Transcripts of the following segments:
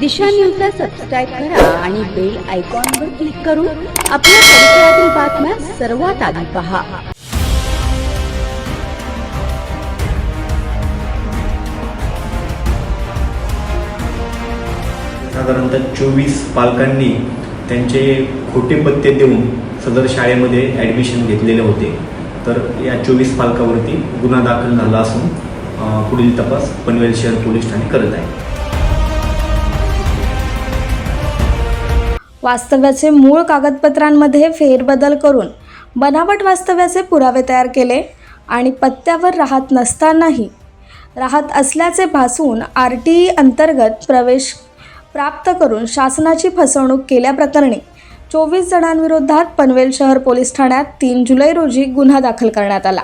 दिशा न्यूजला सबस्क्राईब करा आणि बेल आयकॉनवर क्लिक करून आपल्या परिसरातील बातम्या सर्वात आधी पहा. साधारणतः चोवीस पालकांनी त्यांचे खोटे पत्ते देऊन सदर शाळेमध्ये ॲडमिशन घेतलेले होते. तर या चोवीस पालकावरती गुन्हा दाखल झाला असून पुढील तपास पनवेल शहर पोलीस ठाणे करत आहे. वास्तव्याचे मूळ कागदपत्रांमध्ये फेरबदल करून बनावट वास्तव्याचे पुरावे तयार केले आणि पत्त्यावर राहत नसतानाही राहत असल्याचे भासून आर टी ई अंतर्गत प्रवेश प्राप्त करून शासनाची फसवणूक केल्याप्रकरणी चोवीस जणांविरोधात पनवेल शहर पोलीस ठाण्यात तीन जुलै रोजी गुन्हा दाखल करण्यात आला.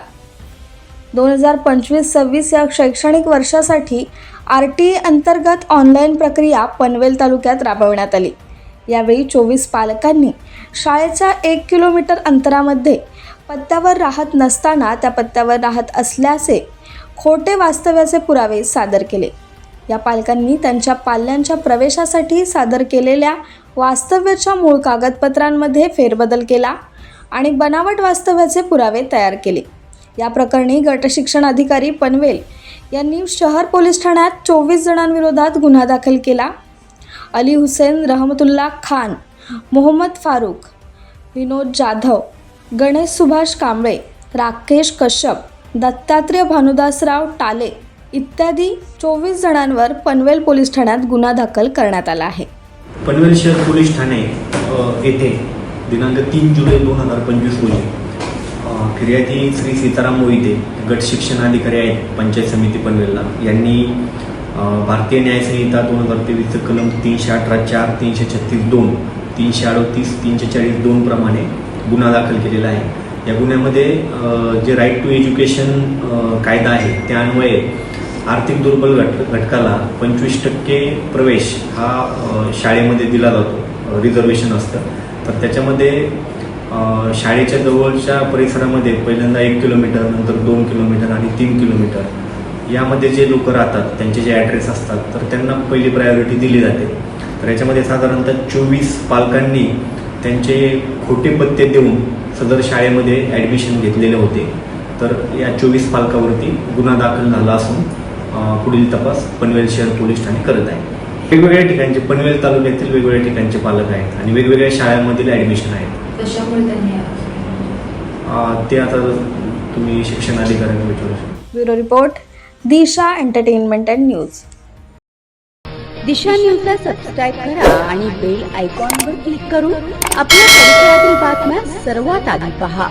दोन हजार पंचवीस सव्वीस या शैक्षणिक वर्षासाठी आर टी ई अंतर्गत ऑनलाईन प्रक्रिया पनवेल तालुक्यात राबवण्यात आली. यावेळी चोवीस पालकांनी शाळेच्या एक किलोमीटर अंतरामध्ये पत्त्यावर राहत नसताना त्या पत्त्यावर राहत असल्याचे खोटे वास्तव्याचे पुरावे सादर केले. या पालकांनी त्यांच्या पाल्यांच्या प्रवेशासाठी सादर केलेल्या वास्तव्याच्या मूळ कागदपत्रांमध्ये फेरबदल केला आणि बनावट वास्तव्याचे पुरावे तयार केले. या प्रकरणी गट शिक्षण अधिकारी पनवेल यांनी शहर पोलीस ठाण्यात चोवीस जणांविरोधात गुन्हा दाखल केला. अली हुसेन रहमतुल्ला खान मोहम्मद फारूक विनोद जाधव गणेश सुभाष कांबळे राकेश कश्यप दत्तात्रय भानुदासराव टाले इत्यादी चोवीस जणांवर पनवेल पोलीस ठाण्यात गुन्हा दाखल करण्यात आला आहे. पनवेल शहर पोलीस ठाणे येथे दिनांक तीन जुलै दोन हजार पंचवीस रोजी फिर्यादी श्री सीताराम मोहिते गट शिक्षण अधिकारी आहेत पंचायत समिती पनवेलला. यांनी भारतीय न्याय संहिता दोन हजार तेवीसचं कलम तीनशे अठरा चार तीनशे छत्तीस दोन तीनशे अडतीस तीनशे चाळीस दोन प्रमाणे गुन्हा दाखल केलेला आहे. या गुन्ह्यामध्ये जे राईट टू एज्युकेशन कायदा आहे त्या अन्वये आर्थिक दुर्बल घट घटकाला पंचवीस टक्के प्रवेश हा शाळेमध्ये दिला जातो. रिझर्वेशन असतं. तर त्याच्यामध्ये शाळेच्या जवळच्या परिसरामध्ये पहिल्यांदा एक किलोमीटर नंतर दोन किलोमीटर आणि तीन किलोमीटर यामध्ये जे लोक राहतात त्यांचे जे ॲड्रेस असतात तर त्यांना पहिली प्रायोरिटी दिली जाते. तर याच्यामध्ये साधारणतः चोवीस पालकांनी त्यांचे खोटे पत्ते देऊन सदर शाळेमध्ये ॲडमिशन घेतलेले होते. तर या चोवीस पालकावरती गुन्हा दाखल झाला असून पुढील तपास पनवेल शहर पोलीस ठाणे करत आहे. वेगवेगळ्या ठिकाणचे पनवेल तालुक्यातील वेगवेगळ्या ठिकाणचे पालक आहेत आणि वेगवेगळ्या शाळांमधील ॲडमिशन आहेत. कशामुळे त्यांनी अ, ते आता तुम्ही शिक्षण अधिकाऱ्यांना विचारू शकता. Bureau report. Disha entertainment and news. Disha न्यूजला सबस्क्राईब करा आणि बेल आयकॉनवर क्लिक करून आपल्या परिसरातील बातम्या सर्वात आधी पहा.